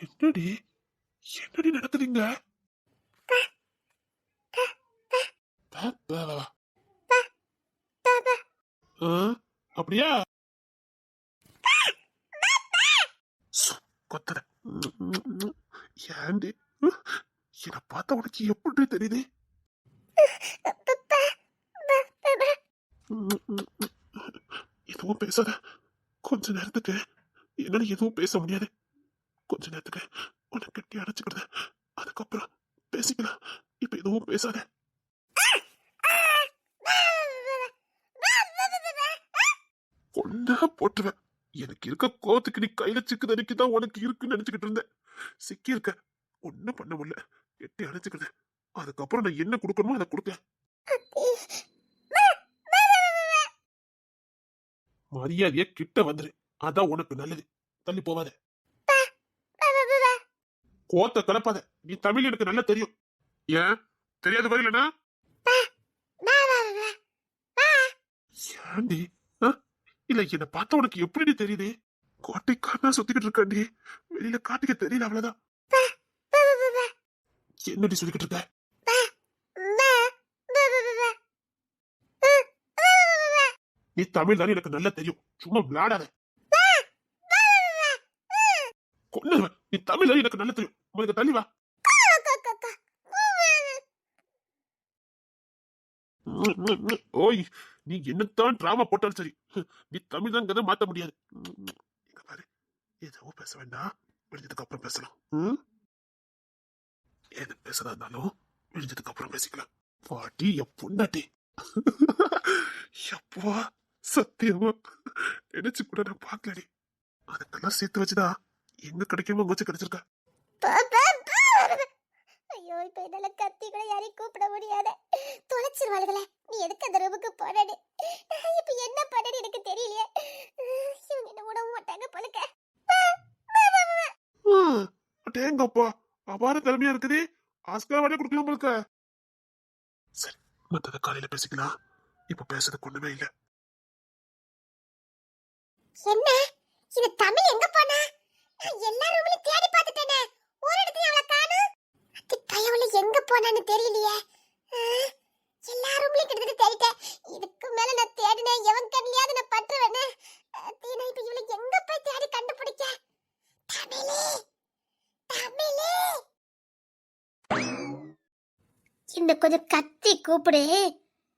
என்னடி? என்னடி நடக்குதுங்க? அப்படியா? ம். ஏண்டி என்னை பார்த்தா உனக்கு எப்படி தெரியுது. எதுவும் பேசாத. கொஞ்ச நேரத்துக்கு என்னால எதுவும் பேச முடியாது. கொஞ்ச நேரத்துக்கு உன்னை கட்டி அடைச்சுக்கிறது அதுக்கப்புறம் பேசிக்கலாம். இப்ப எதுவும் பேசாத. கொண்டா போட்டுருவேன். எனக்கு இருக்க கோவத்துக்கு நீ கையில சிக்கு தடிக்குதான் உனக்கு இருக்குன்னு நினைச்சுக்கிட்டு இருந்தேன். சிக்கி இருக்க ஒன்னும் பண்ண முடியல. கெட்டி அடைச்சுக்கிடுத அதுக்கப்புறம் நான் என்ன கொடுக்கணுமோ அதை கொடுப்பேன். மரியாதைய கிட்ட வந்துரு. அதான் உனக்கு நல்லது. தள்ளி போவாத. கோத்த கலப்பாத. நீ தமிழ் எனக்கு நல்லா தெரியும். ஏன்? தெரியாத மாதிரி இல்லனா ஏண்டி? ஆ? இல்ல என்ன பார்த்தா உனக்கு எப்படி தெரியுது? கோட்டைக்காரனா சுத்திக்கிட்டு இருக்காண்டி. வெளியில காட்டிக்க தெரியல அவ்வளவுதான். என்னடி சொல்லிக்கிட்டு இருக்க? நீ தமிழ் தான் எனக்கு நல்லா தெரியும். சும்மா விளையாடாத. கொல்லுவேன் நீ தமிழ் தானே எனக்கு நல்லா தெரியும். உங்களுக்கு தள்ளி வா. ஓய் நீ என்னத்தான் டிராமா போட்டாலும் சரி. நீ தமிழ் தான் மாத்த முடியாது. இங்க பாரு. எதுவும் பேச வேண்டாம். விழுந்ததுக்கு அப்புறம் பேசலாம். எது பேசதா இருந்தாலும் விழுந்ததுக்கு அப்புறம் பேசிக்கலாம். பாட்டி என் பொண்டாட்டி. எப்பா? சத்தியமா நினைச்சு கூட நான் பார்க்கலடி அதுக்கெல்லாம் சேர்த்து வச்சுதான் எங்க கிடைக்காம வச்சு கிடைச்சிருக்கா ஐயோ இப்ப என்னால கத்தி கூட யாரையும் கூப்பிட முடியாது தொலைச்சிருவாளுகளே நீ எதுக்கு அந்த ரூமுக்கு போனடி இப்ப என்ன பண்ணடி எனக்கு தெரியலையே இவங்க என்ன விட மாட்டாங்க பழுக்க டேங்கப்பா அபார திறமையா இருக்குது ஆஸ்கர் வரைய கொடுக்கலாம் போலுக்க சரி மத்தத காலையில பேசிக்கலாம் இப்ப பேசுறதுக்கு ஒண்ணுமே இல்ல என்ன? இந்த தமிழ் எங்க போனா? நான் எல்லா ரூம்லயும் தேடி பார்த்துட்டேனே. ஒரு இடத்துல அவளை காணோம். அத்தி பயவுல எங்க போனான்னு தெரியலையே. ஆ, எல்லா ரூம்லயும் கிட்டத்தட்ட தேடிட்டேன். இதுக்கு மேல நான் தேடினேன். எவன் கண்ணியாவது நான் பற்றுவேனே அத்தி நான் இப்ப இவளை எங்க போய் தேடி கண்டுபிடிக்க தமிழே தமிழே. இந்த கொஞ்சம் கத்தி கூப்பிடு.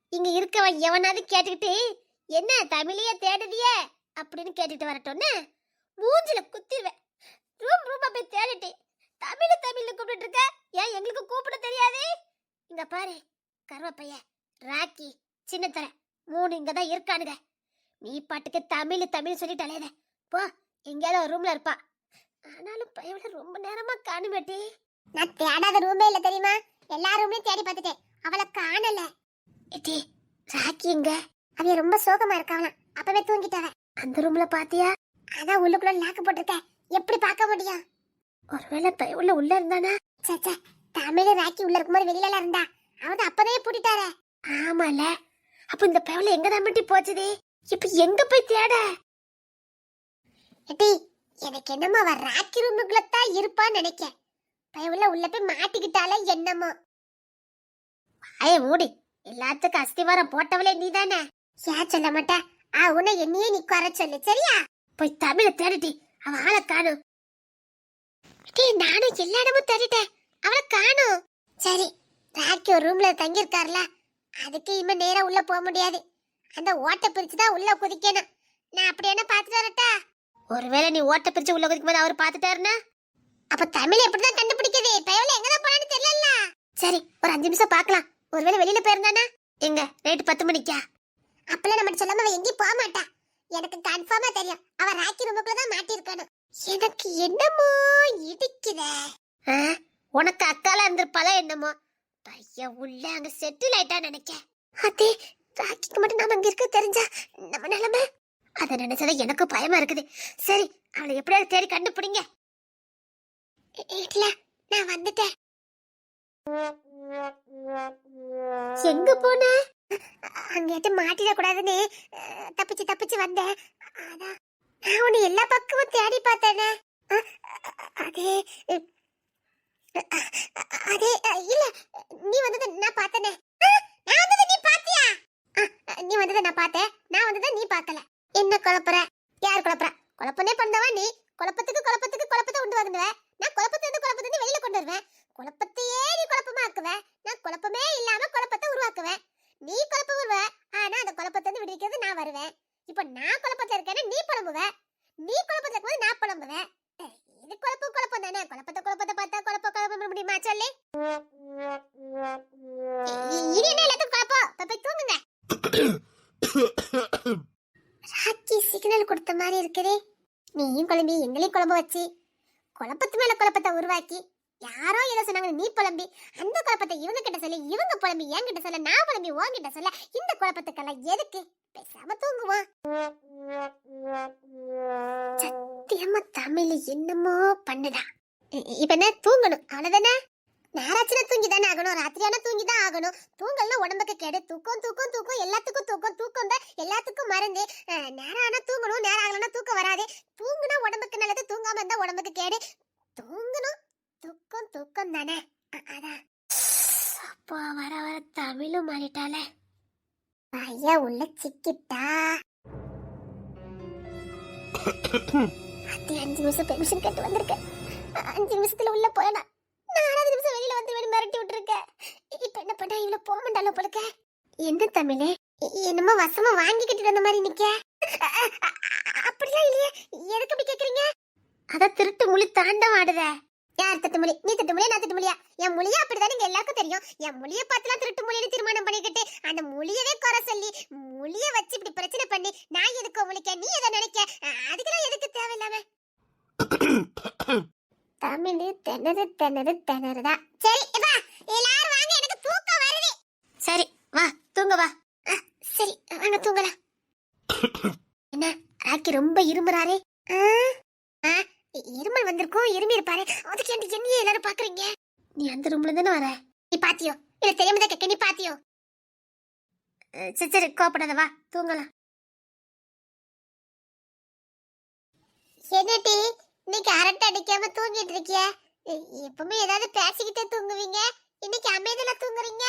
இங்க இருக்கவன் எவனாவது கேட்டுக்கிட்டு என்ன தமிழையே தேடுதியே அப்படின்னு கேட்டுட்டு வரட்டும்னு மூஞ்சில குத்திடுவேன் ரூம் ரூமா போய் தேடிட்டு தமிழ் தமிழ்னு கூப்பிட்டு இருக்க? ஏன் எங்களுக்கு கூப்பிட தெரியாது? இங்க பாரு கருவப்பைய ராக்கி சின்னத்தர மூணு இங்க தான் இருக்கானுங்க. நீ பாட்டுக்கு தமிழ் தமிழ் சொல்லிட்டு அலையத. போ எங்கேயாவது ஒரு ரூம்ல இருப்பா. ஆனாலும் பையன் ரொம்ப நேரமா காணுமேட்டி. நான் தேடாத ரூமே இல்ல தெரியுமா? எல்லா ரூம்லயும் தேடி பார்த்துட்டேன். அவளை காணல. ஏட்டி ராக்கி எங்க? அவ ரொம்ப சோகமா இருக்காவலாம் அப்பவே தூங்கிட்டாவ. அந்த ரூம்ல பாத்தியா? அதான் உள்ளுக்குள்ள லாக்கு போட்டிருக்கேன். எப்படி பார்க்க முடியும்? ஒருவேளை பையன் உள்ள இருந்தானா? சச்சா தமிழ் ராக்கி உள்ள இருக்கும்போது வெளியில எல்லாம் இருந்தா. அவன் அப்பதே பூட்டிட்டாரே. ஆமால. அப்ப இந்த பயவுல எங்க தான் மட்டும் போச்சுது இப்ப எங்க போய் தேட? எட்டி எனக்கு என்னமோ அவ ராக்கி ரூமுக்குள்ள தான் இருப்பான்னு நினைக்க பயவுல உள்ள போய் மாட்டிக்கிட்டாலே என்னமோ. ஐய மூடி. எல்லாத்துக்கும் அஸ்திவாரம் போட்டவளே நீதானே? ஏன் சொல்ல மாட்டேன் ஆ உன்னை என்னையே நீ குறை சொல்லு சரியா? போய் தமிழ தேடிட்டி அவ ஆளை காணும் டேய் நானும் எல்லா இடமும் தேடிட்டேன். அவளை காணும் சரி ராக்கி ஒரு ரூம்ல தங்கியிருக்காருல. அதுக்கு இனிமே நேரா உள்ள போக முடியாது. அந்த ஓட்டை பிரிச்சு தான் உள்ள குதிக்கணும். நான் அப்படி என்ன பார்த்துட்டு வரட்டா? ஒருவேளை நீ ஓட்டை பிரிச்சு உள்ள குதிக்கும் போது அவர் பார்த்துட்டாருன்னா? அப்ப தமிழ் எப்படிதான் கண்டுபிடிக்குது பயவுல எங்க தான் போனான்னு தெரியல சரி ஒரு அஞ்சு நிமிஷம் பார்க்கலாம். ஒருவேளை வெளியில போயிருந்தானா? எங்க நைட்டு பத்து மணிக்கா? அப்பெல்லாம் நம்ம சொல்லாம அவ எங்கேயும் போக மாட்டா. எனக்கு கன்ஃபார்மா தெரியும். அவ ராக்கி ரூமுக்குள்ள தான் மாட்டிருக்கணும் எனக்கு என்னமோ இடிக்குதே. ஆ, உனக்கு அக்கால இருந்திருப்பாளா என்னமோ? பையன் உள்ள அங்க செட்டில் ஆயிட்டா நினைக்க அதே ராக்கிக்கு மட்டும் நாம அங்க இருக்க தெரிஞ்சா நம்ம நிலைமை? அதை நினைச்சதை எனக்கு பயமா இருக்குது. சரி அவளை எப்படியாவது தேடி கண்டுபிடிங்க. இல்ல நான் வந்துட்டேன். எங்க போன? அங்கேட்டு மாட்டிட கூடாதுன்னு தப்பிச்சு தப்பிச்சு வந்தேன். அதான் நான் உன்னை எல்லா பக்கமும் தேடி பார்த்தேனே. அதே அதே இல்ல நீ வந்ததை நான் பார்த்தேனே. நான் வந்ததை நீ பாத்தியா நீ வந்ததை நான் பார்த்தேன். நான் வந்ததை நீ பார்க்கல. என்ன குழப்பற? யார் குழப்பற? குழப்பமே பண்ணவா நீ? குழப்பத்துக்கு குழப்பத்துக்கு குழப்பத்தை உண்டு வந்துடுவ நான் குழப்பத்தை இருந்து குழப்பத்தை இருந்து வெளியில கொண்டு வருவேன். குழப்பத்தையே நீ குழப்பமா ஆக்குவ? நான் குழப்பமே இல்ல. உருவாக்குவேன் நீ குழப்பத்துக்கெல்லாம் எதுக்கு? பேசாம தூங்குவோம் சத்தியமா தமிழ் என்னமோ பண்ணுடா இப்ப என்ன? தூங்கணும். அவ்வளவுதானே? நேராச்சுனா தூங்கி தானே ஆகணும். ராத்திரியான தூங்கி தான் ஆகணும். தூங்கலாம் உடம்புக்கு கேடு. தூக்கம் தூக்கம் தூக்கம். எல்லாத்துக்கும் தூக்கம். தூக்கம் தான் எல்லாத்துக்கும் மருந்து. நேரம் ஆனால் தூங்கணும். நேரம் ஆகலன்னா தூக்கம் வராது. தூங்குனா உடம்புக்கு நல்லது. தூங்காம இருந்தா உடம்புக்கு கேடு. தூங்கணும். தூக்கம் தூக்கம் தானே அதான். அப்போ வர வர தமிழும் மாறிட்டாலே ஐயா உள்ள சிக்கிட்டா. அத்தி அஞ்சு நிமிஷம் பெர்மிஷன் கேட்டு வந்திருக்கேன் அஞ்சு நிமிஷத்துல உள்ள போயடா நாலாவது நிமிஷம் வெளியில வந்து மிரட்டி விட்டுருக்கேன் இப்ப என்ன பண்ணா இவ்வளவு போக மாட்டாலும் போலுக்க? என்ன தமிழே? என்னமோ வசமா வாங்கிக்கிட்டு வந்த மாதிரி நிக்க. அப்படிலாம் இல்லையே? எதுக்கு அப்படி கேக்குறீங்க? அத திருட்டு மொழி தாண்டம் ஆடுத. யார் தட்டு மொழி? நீ தட்டு மொழியா நான் தட்டு மொழியா? என் மொழியா அப்படிதான் இங்க எல்லாருக்கும் தெரியும். என் மொழியை பார்த்துலாம் திருட்டு மொழின்னு தீர்மானம் பண்ணிக்கிட்டு அந்த மொழியவே குறை சொல்லி மொழிய வச்சு இப்படி பிரச்சனை பண்ணி நான் எதுக்கு முழிக்க நீ எதை நினைக்க? அதுக்கெல்லாம் எதுக்கு தேவையில்லாம? தமிழ் திணறு திணறு திணறுதா? சரி இப்பா எல்லாரும் வாங்க எனக்கு தூக்கம் வருது. சரி வா தூங்க வா. சரி வாங்க தூங்கலாம். என்ன ராக்கி ரொம்ப இருமுறாரே? ஆ, ஆ, இருமல் வந்திருக்கும். இருமி இருப்பாரு. அதுக்கு என்ன என்னையே எல்லாரும் பாக்குறீங்க? நீ அந்த ரூம்ல தானே வர? நீ பாத்தியோ? இல்ல தெரியாம தான் கேட்க நீ பாத்தியோ? சரி சரி கோபப்படாத வா தூங்கலாம். என்னடி? இன்னைக்கு அரட்டை அடிக்காம தூங்கிட்டு இருக்கிய? எப்பவுமே ஏதாவது பேசிக்கிட்டே தூங்குவீங்க? இன்னைக்கு அமைதியில தூங்குறீங்க?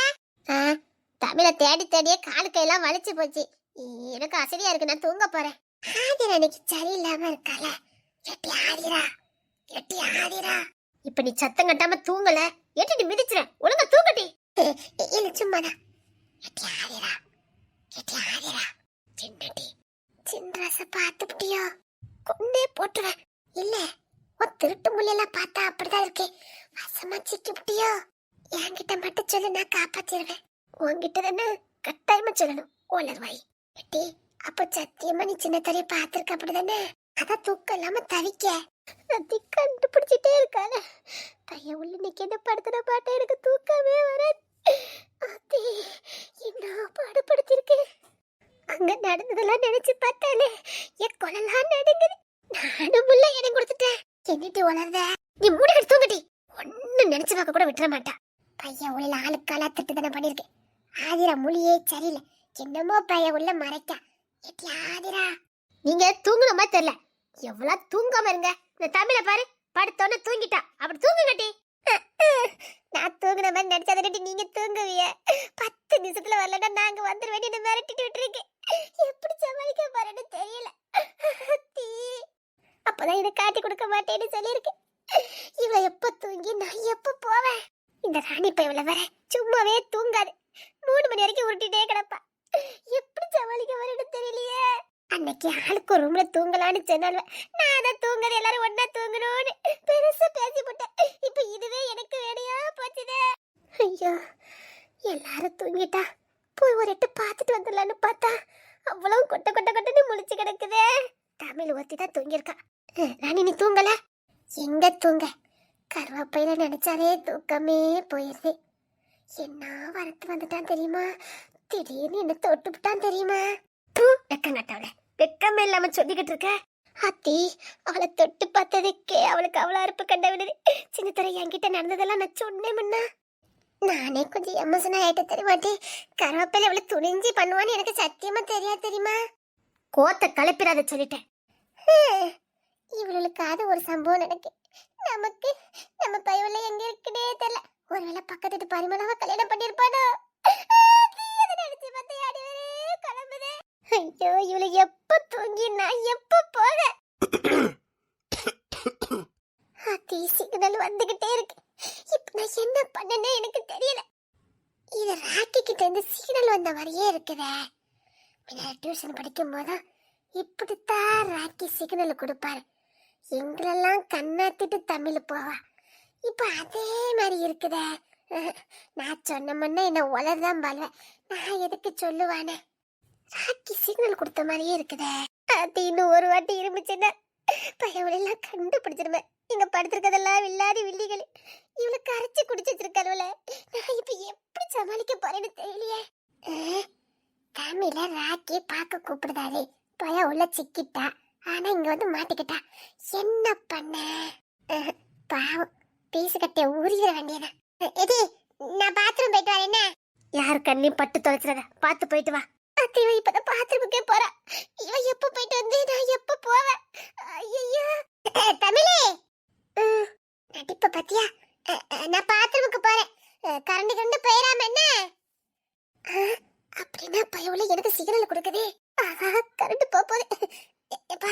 தமிழ தேடி தேடியே காலு கையெல்லாம் வலிச்சு போச்சு. எனக்கு அசதியா இருக்கு. நான் தூங்க போறேன். ஆதிரா இன்னைக்கு சரியில்லாம இருக்கால எட்டி ஆதிரா எட்டி ஆதிரா இப்ப நீ சத்தம் கட்டாம தூங்கல. எட்டி மிதிச்சுறேன் ஒழுங்கா தூங்கட்டி இல்ல சும்மாதான். எட்டி ஆதிரா எட்டி ஆதிரா சின்னடி சின்ராச பார்த்துட்டியோ கொண்டே போட்டுவேன் இல்ல உன் திருட்டு முள்ளையெல்லாம் பார்த்தா அப்படிதான் இருக்கு. வசமா சிக்கிவிட்டியோ என்கிட்ட மட்டும் சொல்லு நான் காப்பாத்திடுவேன் உன்கிட்ட தானே கட்டாயமா சொல்லணும் ஓலர்வாய் எட்டி அப்போ சத்தியமா நீ சின்ன தரைய பார்த்திருக்க அப்படிதானே? அதான் தூக்கம் இல்லாம தவிக்க. அத்தி கண்டுபிடிச்சிட்டே இருக்காள பையன் உள்ள நிக்கிற படுத்துற பாட்டை எனக்கு தூக்கமே வர அத்தி என்ன பாடுபடுத்திருக்கு? அங்க நடந்ததெல்லாம் நினைச்சு பார்த்தாலே என் குழலாம் நடுங்குது. நானும் உள்ள இடம் கொடுத்துட்டேன். என்னட்டு உணர்ந்த நீ மூணு எடுத்து தூங்கட்டி ஒன்னும் நினைச்சு பார்க்க கூட விட்டுற மாட்டா. பையன் உள்ள ஆளுக்காலா திட்டு தானே பண்ணிருக்கேன் ஆதிரா மொழியே சரியில்லை. என்னமோ பையன் உள்ள மறைக்க. எட்டி ஆதிரா. நீங்க தூங்குன மாதிரி தெரியல. எவ்வளவு தூங்காம இருங்க. இந்த தமிழ பாரு. படுத்தோன்னு தூங்கிட்டா. அப்படி தூங்கு கட்டி நான் தூங்குன மாதிரி நடிச்சாதட்டி நீங்க தூங்குவிய பத்து நிமிஷத்துல வரலன்னா நாங்க வந்துருவேன் என்ன மிரட்டிட்டு விட்டுருக்கேன் எப்படி சமாளிக்க போறேன்னு தெரியல. தீ. அப்பதான் இதை காட்டி கொடுக்க மாட்டேன்னு சொல்லியிருக்கேன் இவ எப்ப தூங்கி நான் எப்ப போவேன்? இந்த ராணி இவ்வளவு வர சும்மாவே தூங்காது. மூணு மணி வரைக்கும் உருட்டிட்டே கிடப்பா. எப்படி சமாளிக்க வரேன்னு தெரியலையே. அன்னைக்கு ஆளுக்கு ஒரு ரூம்ல தூங்கலான்னு சொன்னாலும் நான் தான் தூங்குறது எல்லாரும் ஒன்னா தூங்கணும்னு பெருசா பேசி போட்டேன் இப்ப இதுவே எனக்கு வேணையா போச்சுதே. ஐயோ எல்லாரும் தூங்கிட்டா. போய் ஒரு எட்டு பார்த்துட்டு வந்துடலான்னு பார்த்தா அவ்வளவு கொட்ட கொட்ட கொட்டன்னு முழிச்சு கிடக்குதே. தமிழ் ஒத்தி தான் தூங்கியிருக்கா ராணி நீ தூங்கல? எங்க தூங்க? கருவாப்பையில நினைச்சாலே தூக்கமே போயிருது. என்ன வரத்து வந்துட்டான் தெரியுமா? திடீர்னு என்ன தொட்டு விட்டான் தெரியுமா? தூ வெக்கம் வெக்கமே இல்லாம சொல்லிக்கிட்டு இருக்க? அத்தி அவளை தொட்டு பார்த்ததுக்கே அவளுக்கு அவ்வளோ அறுப்பு கண்ட விடுது. சின்ன தர என்கிட்ட நடந்ததெல்லாம் நான் சொன்னேன் முன்னா. நானே கொஞ்சம் எமோஷன் ஆயிட்ட தெரியமாட்டி கருவேப்பிலை அவளை துணிஞ்சு பண்ணுவான்னு எனக்கு சத்தியமா தெரியாது தெரியுமா? கோத்த கலப்பிடாத சொல்லிட்டேன். இவளுக்காவது ஒரு சம்பவம் நடக்கு. நமக்கு நம்ம பயவுல எங்க இருக்குன்னே தெரியல. ஒருவேளை பக்கத்து வீட்டு கல்யாணம் பண்ணிருப்பானோ ஐயோ இவளை எப்ப தூங்கி நான் எப்ப போக அத்தி சிக்னல் வந்துகிட்டே இருக்கு. இப்ப நான் என்ன பண்ணனே எனக்கு தெரியல. இது ராக்கி கிட்ட இருந்து சிக்னல் வந்த மாதிரியே இருக்குதே. முன்னாடி டியூஷன் படிக்கும் போது இப்படித்தான் ராக்கி சிக்னல் கொடுப்பாரு. எங்களெல்லாம் கண்ணாத்திட்டு தமிழ் போவா. இப்ப அதே மாதிரி இருக்குதே. நான் சொன்ன முன்ன என்ன உலர்தான் பால்வேன் நான் எதுக்கு சொல்லுவானே? ராக்கி சிக்னல் கொடுத்த மாதிரியே இருக்குதே. அது இன்னும் ஒரு வாட்டி இருந்துச்சுன்னா பயவளெல்லாம் கண்டுபிடிச்சிருவேன் இங்க படுத்திருக்கதெல்லாம் வில்லாதி வில்லிகள். இவளுக்கு கரைச்சி குடிச்சு வச்சிருக்காளுவல நான் இப்ப எப்படி சமாளிக்க போறேன்னு தெரியலையே. தமிழ ராக்கி பார்க்க கூப்பிடுதாரு பய உள்ள சிக்கிட்டா. ஆனா இங்க வந்து மாட்டிக்கிட்டா. என்ன பண்ண? பாவம். பீசு கட்டிய உரியிட வேண்டியதான் எடி நான் பாத்ரூம் போயிட்டு வரேன் என்ன? யார் கண்ணையும் பட்டு தொலைச்சிடாத. பார்த்து போயிட்டு வா. அத்தை இவ இப்பதான் பாத்ரூமுக்கே போறா. இவ எப்ப போயிட்டு வந்து நான் எப்ப போவேன்? ஐயோ தமிழே! நடிப்ப பத்தியா? நான் பாத்ரூமுக்கு போறேன். கரண்டு கரண்டு போயிடாம என்ன? அப்படின்னா பயவுல எனக்கு சிக்னல் கொடுக்குதே. ஆஹா கரண்ட் போகுது. எப்பா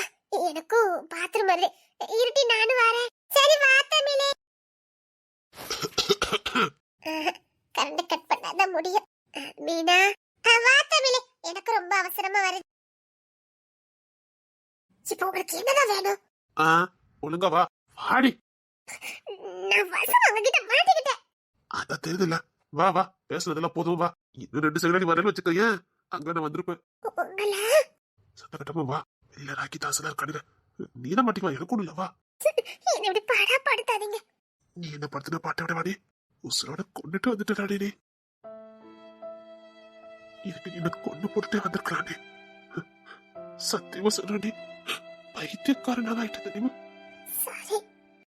எனக்கும் பாத்ரூம் வருது. இருட்டி நானும் வரேன். சரி வா தமிழே. கரண்ட் கட் பண்ணாதான் முடியும். மீனா வா எனக்கு ரொம்ப அவசரமா வருது. இப்போ உங்களுக்கு என்னதான் வேணும்? ஆ ஒழுங்கா வா. வாடி. நான் வசம் உங்ககிட்ட மாட்டிக்கிட்டேன். அதான் தெரியுதுல்ல வா வா. பேசுனதெல்லாம் போதும் வா. இன்னும் ரெண்டு செகண்ட் வரேன்னு வச்சுக்க ஏன் அங்க நான் வந்திருப்பேன். உங்களை? சத்த கட்டமா வா. இல்ல ராக்கி தாசலா இருக்காடுற நீ தான் மாட்டிக்குவா எனக்கும் இல்ல வா. என்னை இப்படி பாடா படுத்தாதீங்க. நீ என்ன படுத்துன பாட்டை விட வாடி? உசுரோட கொண்டுட்டு வந்துட்டாடி நீ. இதுக்கு நீ என்ன கொண்டு போட்டுட்டே வந்திருக்கலாண்டி சத்தியமா சொல்றாண்டி பைத்தியக்காரனாக ஆயிட்டு தெரியுமா?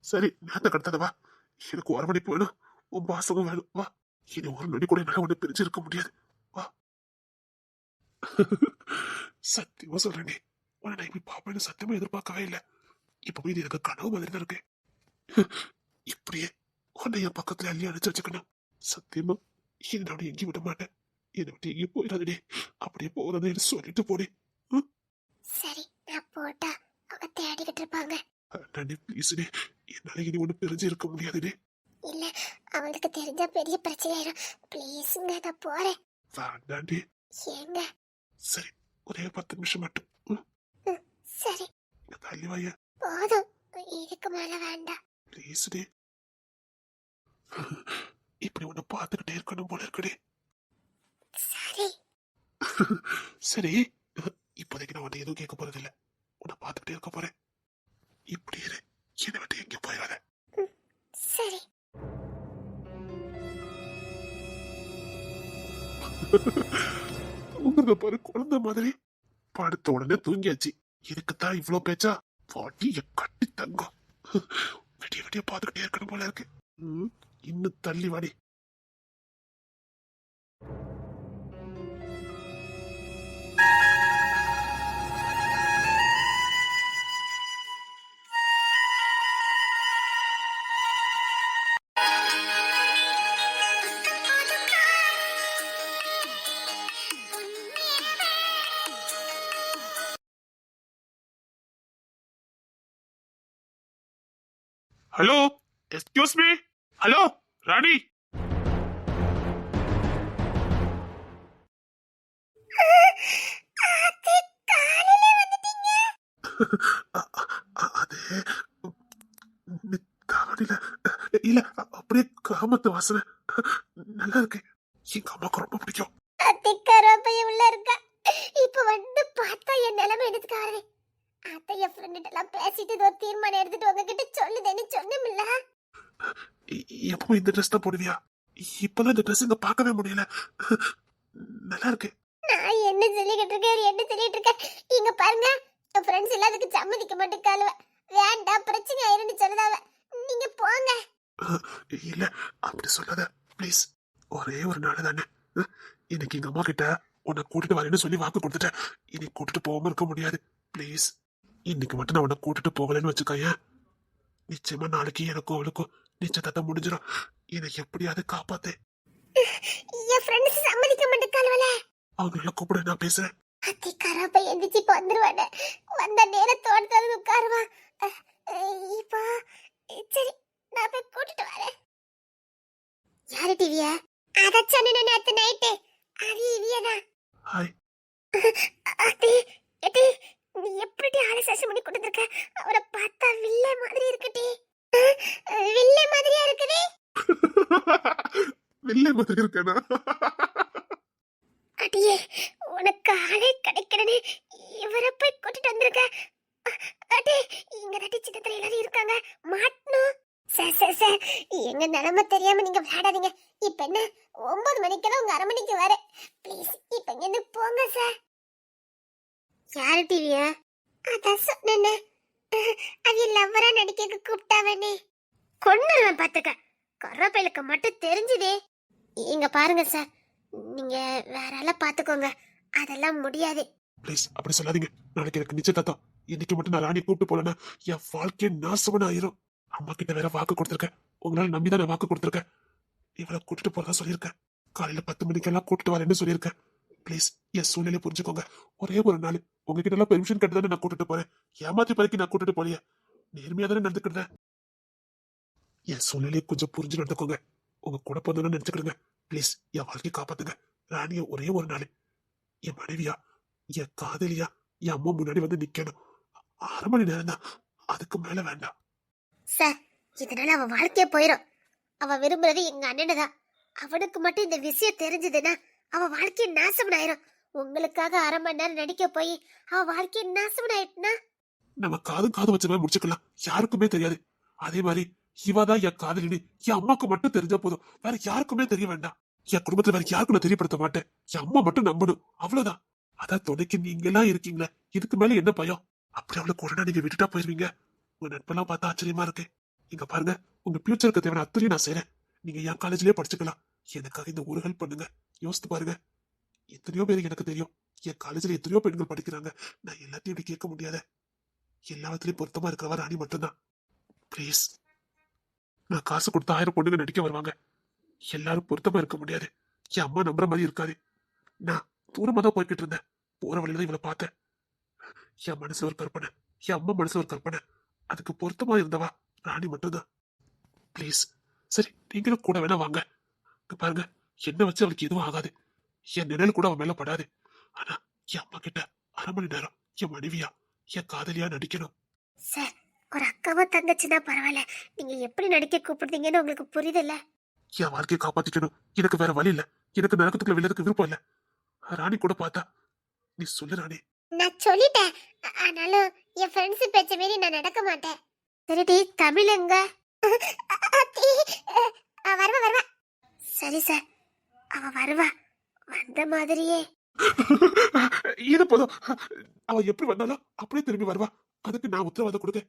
சரி. நேரத்தை கடத்தாத வா. எனக்கு ஒரு மணிப்பு வேணும் உன் பாசமும் வேணும் வா. இனி ஒரு நொடி கூட என்னால உன்னை பிரிஞ்சு இருக்க முடியாது வா. சத்தியமா சொல்றேன் உன்னை நான் இப்படி பாப்பேன்னு சத்தியமா எதிர்பார்க்கவே இல்லை. இப்ப இது எனக்கு கனவு மாதிரி தான் இருக்கு. இப்படியே உன்னை என் பக்கத்துல அள்ளி அணைச்சு வச்சுக்கணும். சத்தியமா இனி நான் எங்கேயும் விட மாட்டேன். என்னை விட்டு எங்கேயும் போயிடாதே அப்படியே போறதை சொல்லிட்டு போடி. சரி நான் போட்டா அவங்க தேடிக்கிட்டு இருப்பாங்க. அண்ணாடி ப்ளீஸ்டே என்னால இனி ஒண்ணு பிரிஞ்சு இருக்க முடியாதுடே. இல்ல அவங்களுக்கு தெரிஞ்சா பெரிய பிரச்சனை ஆயிரும் ப்ளீஸுங்க நான் போறேன். வேண்டாண்டி ஏங்க? சரி ஒரே பத்து நிமிஷம் மட்டும். சரி. தள்ளி வாய போதும். இதுக்கு மேல வேண்டாம். ப்ளீஸ் டே. இப்படி உன்னை பார்த்துக்கிட்டே இருக்கணும் போல இருக்குடே. சரி. சரி. இப்போதைக்கு நான் உன்னை எதுவும் கேட்க போறது இல்ல உன்னை பார்த்துக்கிட்டே இருக்க போறேன். இப்படி இரு. என்னை விட்டு எங்க போயிடாத. சரி. தூங்குறத பாரு குழந்தை மாதிரி. படுத்த உடனே தூங்கியாச்சு. இதுக்குத்தான் இவ்ளோ பேச்சா? வாட்டிய கட்டி தங்கம். விடிய விடிய பார்த்துக்கிட்டே இருக்கணும் போல இருக்கு. இன்னும் தள்ளி வாடி. Hello excuse me hello Rani அது காலையில இல்ல அப்படியே கிராமத்து வாசனை நல்லா இருக்கு எங்க அம்மாக்கு ரொம்ப பிடிக்கும் அத்திக்கரோப்பைய உள்ள இருக்கா இப்ப வந்து பார்த்தா என் நிலைமை எடுத்துட்டு அத்தை என் ஃப்ரெண்ட் எல்லாம் பேசிட்டு இது ஒரு தீர்மானம் எடுத்துட்டு உங்ககிட்ட சொல்லுதேன்னு சொன்னமில்ல? எ- எப்பவும் இந்த ட்ரெஸ் தான் போடுவியா? இப்பதான் இந்த ட்ரெஸ் இங்க பார்க்கவே முடியல. நல்லா இருக்கு. நான் என்ன சொல்லிக்கிட்டு இருக்கேன்? இவர் என்ன சொல்லிட்டு இருக்கேன்? இங்க பாருங்க என் ஃப்ரெண்ட்ஸ் எல்லாம் அதுக்கு சம்மதிக்க மாட்டேங்காலுவ வேண்டாம் பிரச்சனை ஆயிருன்னு சொல்லுதாவ. நீங்க போங்க. இல்ல அப்படி சொல்லாத. ப்ளீஸ் ஒரே ஒரு நாள் தானே. இன்னைக்கு எங்க அம்மா கிட்ட உன்னை கூட்டிட்டு வரேன்னு சொல்லி வாக்கு கொடுத்துட்டேன். இனி கூட்டிட்டு போகாம இருக்க முடியாது. ப்ளீஸ் இன்னைக்கு மட்டும் நான் உன்னை கூட்டிட்டு போகலன்னு வச்சுக்கோயேன். நிச்சயமா நாளைக்கு எனக்கும் அவளுக்கும் நிச்சயதார்த்தம் முடிஞ்சிடும் என்னை எப்படியாவது காப்பாத்து என் ஃப்ரெண்ட்ஸ் சம்மதிக்க மாட்டேக்காலுவல அவங்கள கூப்பிட நான் பேசுறேன். அத்தி கராப்பை எந்திரிச்சு இப்ப வந்துருவானே வந்த நேரத்தோட தான் உட்காருவான் இப்போ சரி நான் போய் கூட்டிட்டு வரேன். யாரு டிவியா? அத சொன்ன நேத்து நைட்டு. அது இவியதான் ஹாய் எடி நீ எப்படி ஆளை சசம் பண்ணி கொண்டு இருக்க அவரை பார்த்தா வில்ல மாதிரி இருக்குடி அஹ், அஹ், வில்ல மாதிரியா இருக்குதே வில்லை மாதிரி இருக்கேனா அடியே உனக்கு ஆளே கிடைக்கணும்னு இவரை போய் கூட்டிட்டு வந்திருக்க அ- அடே இங்க தட்டி சின்னத்துல எல்லாரும் இருக்காங்க மாட்டணும் சார் சார் சார் எங்க நிலைமை தெரியாம நீங்க விளையாடாதீங்க இப்ப என்ன ஒன்பது மணிக்கெல்லாம் உங்க அரை மணிக்கு வர ப்ளீஸ் இப்ப இங்க இருந்து போங்க சார் யாரு டிவியா அதான் சொன்னேனே அது லவ்வரா நடிக்க கூப்பிட்டாவனே கொண்டுருவேன் பாத்துக்க கரப்பையிலுக்கு மட்டும் தெரிஞ்சுதே இங்க பாருங்க சார் நீங்க வேற ஆள பாத்துக்கோங்க. அதெல்லாம் முடியாது. ப்ளீஸ் அப்படி சொல்லாதீங்க. நாளைக்கு எனக்கு நிச்சயதாத்தா இன்னைக்கு மட்டும் நான் ராணியை கூப்பிட்டு போலன்னா என் வாழ்க்கையை நாசமன ஆயிரும் அம்மா கிட்ட வேற வாக்கு கொடுத்துருக்கேன். உங்களால நம்பி தான் வாக்கு கொடுத்துருக்கேன். இவளை கூட்டிட்டு போறதா சொல்லியிருக்கேன். காலையில பத்து மணிக்கெல்லாம் கூட்டிட்டு வரேன்னு சொல்லியிருக்கேன். ப்ளீஸ் என் சூழ்நிலையை புரிஞ்சுக்கோங்க. ஒரே ஒரு நாள். உங்ககிட்ட எல்லாம் பெர்மிஷன் கேட்டு தானே நான் கூட்டிட்டு போறேன். ஏமாத்தி பறக்கி நான் கூட்டிட்டு போலியே. நேர்மையா தானே நடந்துக்கிறேன் என் சூழ்நிலையை கொஞ்சம் புரிஞ்சு நடந்துக்கோங்க. உங்க கூட பிறந்தவன நினைச்சுக்கிடுங்க. ப்ளீஸ் என் வாழ்க்கையை காப்பாத்துங்க. ராணிய ஒரே ஒரு நாள். என் மனைவியா என் காதலியா என் அம்மா முன்னாடி வந்து நிக்கணும். அரை மணி நேரம் தான் அதுக்கு மேல வேண்டாம். சார் இதனால அவ வாழ்க்கைய போயிடும் அவ விரும்புறது எங்க அண்ணனை தான் அவனுக்கு மட்டும் இந்த விஷயம் தெரிஞ்சதுன்னா அவ வாழ்க்கை நாசம் ஆயிரும் உங்களுக்காக அரை மணி நேரம் நடிக்க போய் அவ வாழ்க்கை நாசம் ஆயிட்டுனா நம்ம காதும் காது வச்ச மாதிரி முடிச்சுக்கலாம். யாருக்குமே தெரியாது. அதே மாதிரி இவாதான் என் காதலினி என் அம்மாக்கு மட்டும் தெரிஞ்சா போதும். வேற யாருக்குமே தெரிய வேண்டாம். என் குடும்பத்துல வேற யாருக்கும் நான் தெரியப்படுத்த மாட்டேன். என் அம்மா மட்டும் நம்பணும். அவ்வளவுதான். அதான் துணைக்கு நீங்க எல்லாம் இருக்கீங்களே. இதுக்கு மேல என்ன பயம்? அப்படி அவளை கொரோனா நீங்க விட்டுட்டா போயிருவீங்க. உங்க நட்பெல்லாம் பார்த்தா ஆச்சரியமா இருக்கு. இங்க பாருங்க. உங்க ஃபியூச்சருக்கு தேவையான அத்தனையும் நான் செய்யறேன் நீங்க என் காலேஜ்லயே படிச்சுக்கலாம். எனக்காக இந்த ஒரு ஹெல்ப் பண்ணுங்க. யோசித்து பாருங்க. எத்தனையோ பேர் எனக்கு தெரியும். என் காலேஜ்ல எத்தனையோ பெண்கள் படிக்கிறாங்க. நான் எல்லாத்தையும் இப்படி கேட்க முடியாத. எல்லாத்துலயும் பொருத்தமா இருக்கிறவா ராணி மட்டும்தான். ப்ளீஸ் நான் காசு கொடுத்த ஆயிரம் பொண்ணுங்க நடிக்க வருவாங்க. எல்லாரும் பொருத்தமா இருக்க முடியாது. என் அம்மா நம்புற மாதிரி இருக்காது. நான் தூரமா தான் போய்கிட்டு இருந்தேன். போற வழியில தான் இவளை பார்த்தேன். என் மனசு ஒரு கற்பனை. என் அம்மா மனசு ஒரு கற்பனை. அதுக்கு பொருத்தமா இருந்தவா? ராணி மட்டும்தான். ப்ளீஸ் சரி நீங்களும் கூட வேணா வாங்க. பாருங்க என்ன வச்சு அவளுக்கு எதுவும் ஆகாது. என் நிழல் கூட அவன் மேல படாது. ஆனா என் அம்மா கிட்ட அரை மணி நேரம் என் மனைவியா என் காதலியா நடிக்கணும். சார் ஒரு அக்காவா தங்கச்சின்னா பரவாயில்ல. நீங்க எப்படி நடிக்க கூப்பிடுறீங்கன்னு உங்களுக்கு புரியுதுல்ல? என் வாழ்க்கையை காப்பாத்திக்கணும். எனக்கு வேற வழி இல்ல. எனக்கு நரக்கத்துக்குள்ள விழுறதுக்கு விருப்பம் இல்ல. ராணி கூட பார்த்தா நீ சொல்லு ராணி. நான் சொல்லிட்டேன். ஆனாலும் என் ஃப்ரெண்ட்ஸ் பேச்ச மீறி நான் நடக்க மாட்டேன். சரிடி தமிழ் எங்க? வருவா வருவா. சரி சார் அவ வருவா. வந்த மாதிரியே. இது போதும். அவ எப்படி வந்தாலும் அப்படியே திரும்பி வருவா. அதுக்கு நான் உத்தரவாதம் கொடுக்க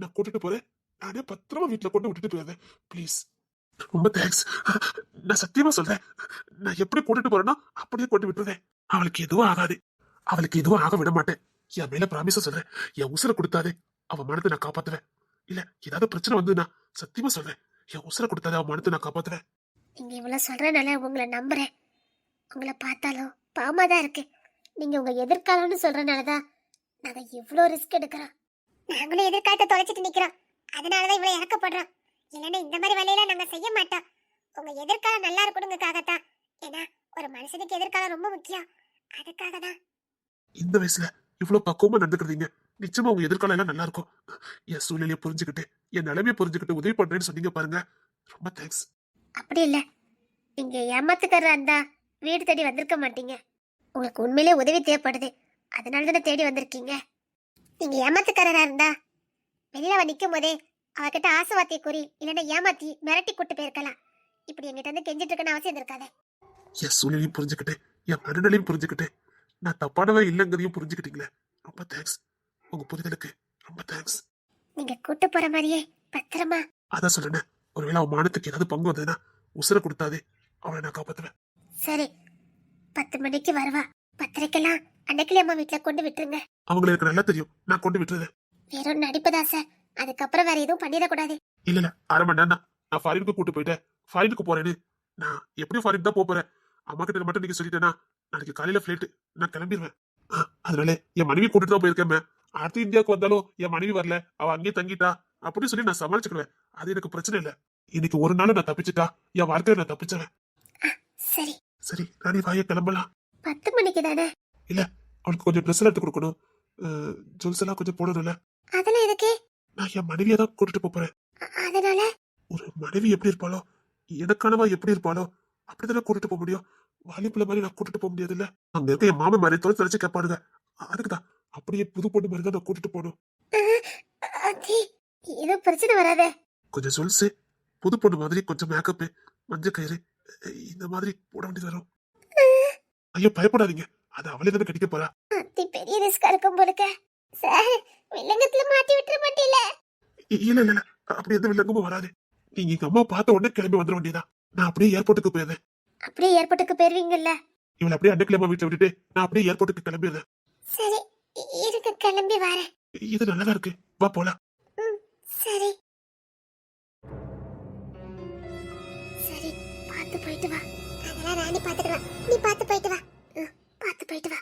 நான் கூட்டிட்டு போறேன். நானே பத்திரமா வீட்டுல கொண்டு விட்டுட்டு போயிருந்தேன் ப்ளீஸ் ரொம்ப தேங்க்ஸ் நான் சத்தியமா சொல்றேன். நான் எப்படி கூட்டிட்டு போறேனோ அப்படியே கொண்டு விட்டுருவேன் அவளுக்கு எதுவும் ஆகாது. அவளுக்கு எதுவும் ஆக விட மாட்டேன். என் மேல ப்ராமிஸா சொல்றேன். என் உசுரை கொடுத்தாதே. அவ மனத்தை நான் காப்பாத்துவேன். இல்ல ஏதாவது பிரச்சனை வந்து நான் சத்தியமா சொல்றேன். என் உசுரை கொடுத்தாதே அவ மனத்தை நான் காப்பாத்துவேன். நீங்க இவ்வளவு சொல்றனால உங்களை நம்புறேன். உங்களை பார்த்தாலும் பாமா தான் இருக்கு. நீங்க உங்க எதிர்காலம்னு சொல்றனாலதான் நாங்க இவ்வளவு ரிஸ்க் எடுக்கிறோம். நாங்களும் எதிர்காலத்தை தொலைச்சிட்டு நிக்கிறோம். அதனாலதான் இவ்வளவு இறக்கப்படுறோம். இல்லைன்னா இந்த மாதிரி வேலையில நாங்க செய்ய மாட்டோம். உங்க எதிர்காலம் நல்லா இருக்கணுங்கக்காகத்தான் ஏன்னா ஒரு மனுஷனுக்கு எதிர்காலம் ரொம்ப முக்கியம். அதுக்காக தான் இந்த வயசுல இவ்வளவு பக்குவமா நடந்துக்கிறீங்க நிச்சயமா உங்க எதிர்காலம் எல்லாம் நல்லா இருக்கும். என் சூழ்நிலையை புரிஞ்சுக்கிட்டு என் நிலைமையை புரிஞ்சுக்கிட்டு உதவி பண்றேன்னு சொன்னீங்க பாருங்க. ரொம்ப தேங்க்ஸ் அப்படி இல்ல. நீங்க ஏமாத்துக்காரரா இருந்தா வீடு தேடி வந்திருக்க மாட்டீங்க. உங்களுக்கு உண்மையிலே உதவி தேவைப்படுது. அதனால தானே தேடி வந்திருக்கீங்க. நீங்க ஏமாத்துக்காரரா இருந்தா? வெளியில அவ நிக்கும் போதே அவகிட்ட ஆசை வார்த்தையை கூறி இல்லைன்னா ஏமாத்தி மிரட்டி கூட்டு போயிருக்கலாம். இப்படி எங்கிட்ட வந்து கெஞ்சிட்டு இருக்கன்னு அவசியம் இருக்காது. என் சூழ்நிலையும் புரிஞ்சுக்கிட்டு என் மனநிலையும் புரிஞ்சுக்கிட்டு நான் தப்பானவே இல்லைங்கிறதையும் புரிஞ்சுக்கிட்டீங்களே. ரொம்ப தேங்க்ஸ் உங்க புரிதலுக்கு ரொம்ப தேங்க்ஸ் நீங்க கூட்டு போற மாதிரியே பத்திரமா. அதான் சொல்றேன். ஒருவேளை அவன் மானத்துக்கு ஏதாவது பங்கு வந்ததுன்னா உசுரை கொடுத்தாதே. அவளை நான் காப்பாத்துவேன். சரி. பத்து மணிக்கு வருவா. பத்திரிக்கைலாம் அன்னைக்கிலே அம்மா வீட்டுல கொண்டு விட்டுருங்க. அவங்களை எனக்கு நல்லா தெரியும். நான் கொண்டு விட்டுறேன். வெறும் நடிப்புதா சார்? அதுக்கப்புறம் வேற எதுவும் பண்ணிடக்கூடாது இல்ல இல்ல. அரை மணி நேரம் நான் ஃபாரினுக்கு கூட்டு போயிட்டேன். ஃபாரினுக்கு போறேன்னு. நான் எப்படியும் ஃபாரின் தான் போப் போறேன். அம்மா கிட்ட மட்டும் நீங்க சொல்லிட்டேன்னா நாளைக்கு காலையில ஃபிளைட் நான் கிளம்பிடுவேன் அதனால என் மனைவி கூட்டிட்டு தான் போயிருக்கேன் அடுத்து இந்தியாவுக்கு வந்தாலும் என் மனைவி வரல. அவ அங்கேயே தங்கிட்டா. அப்படின்னு சொல்லி நான் சமாளிச்சுக்குவேன் அது எனக்கு பிரச்சனை இல்ல. இன்னைக்கு ஒரு நாள் நான் தப்பிச்சுட்டா. என் வாழ்க்கையில நான் தப்பிச்சவன். சரி. சரி ராணி வாய கிளம்பலாம். பத்து மணிக்கு தானே? அவளுக்கு கொஞ்சம் ட்ரெஸ் எடுத்து கொடுக்கணும். ஜுவல்ஸ் எல்லாம் கொஞ்சம் போடணும்ல. அதெல்லாம் எதுக்கு? நான் என் மனைவியை தான் கூட்டிட்டு போறேன். அதனால? ஒரு மனைவி எப்படி இருப்பாளோ எனக்கானவா எப்படி இருப்பாளோ அப்படிதானே கூட்டிட்டு போக முடியும். வாலிப்புல மாதிரி நான் கூட்டிட்டு போக முடியாது இல்ல அங்க இருக்க என் மாமன் மாதிரி தொலைச்சு தொலைச்சு கேட்பானுங்க அதுக்குதான். அப்படியே புது பொண்ணு மாதிரி தான் நான் கூட்டிட்டு போகணும். எதுவும் பிரச்சனை வராதே. கொஞ்சம் சொல்சு. புது பொண்ணு மாதிரி கொஞ்சம் மேக்கப் மஞ்சள் கயிறு இந்த மாதிரி போட வேண்டியது வரும். ஐயோ பயப்படாதீங்க. அது அவளே தானே கடிக்க போறா. அத்தி பெரிய ரிஸ்கா இருக்கும் போலுக்க சார் வில்லங்கத்துல மாட்டி விட்டுற மாட்டீல இல்ல இல்ல அப்படி எந்த வில்லங்கமும் வராது. நீங்க எங்க அம்மா பார்த்த உடனே கிளம்பி வந்துட வேண்டியதா? நான் அப்படியே ஏர்போர்ட்டுக்கு போயிருந்தேன் அப்படியே ஏர்போர்ட்டுக்கு போயிருவீங்கல்ல? இவளை அப்படியே அன்னைக்கிழமை வீட்டை விட்டுட்டு நான் அப்படியே ஏர்போர்ட்டுக்கு கிளம்பிடுறேன். சரி இ- இருங்க கிளம்பி வரேன். இது நல்லதா இருக்கு. வா போலாம். சரி. சரி பார்த்து போயிட்டு வா. ராணி பாத்துக்கிறா நீ பாத்து போயிட்டு வா. பாத்து போயிட்டு வா.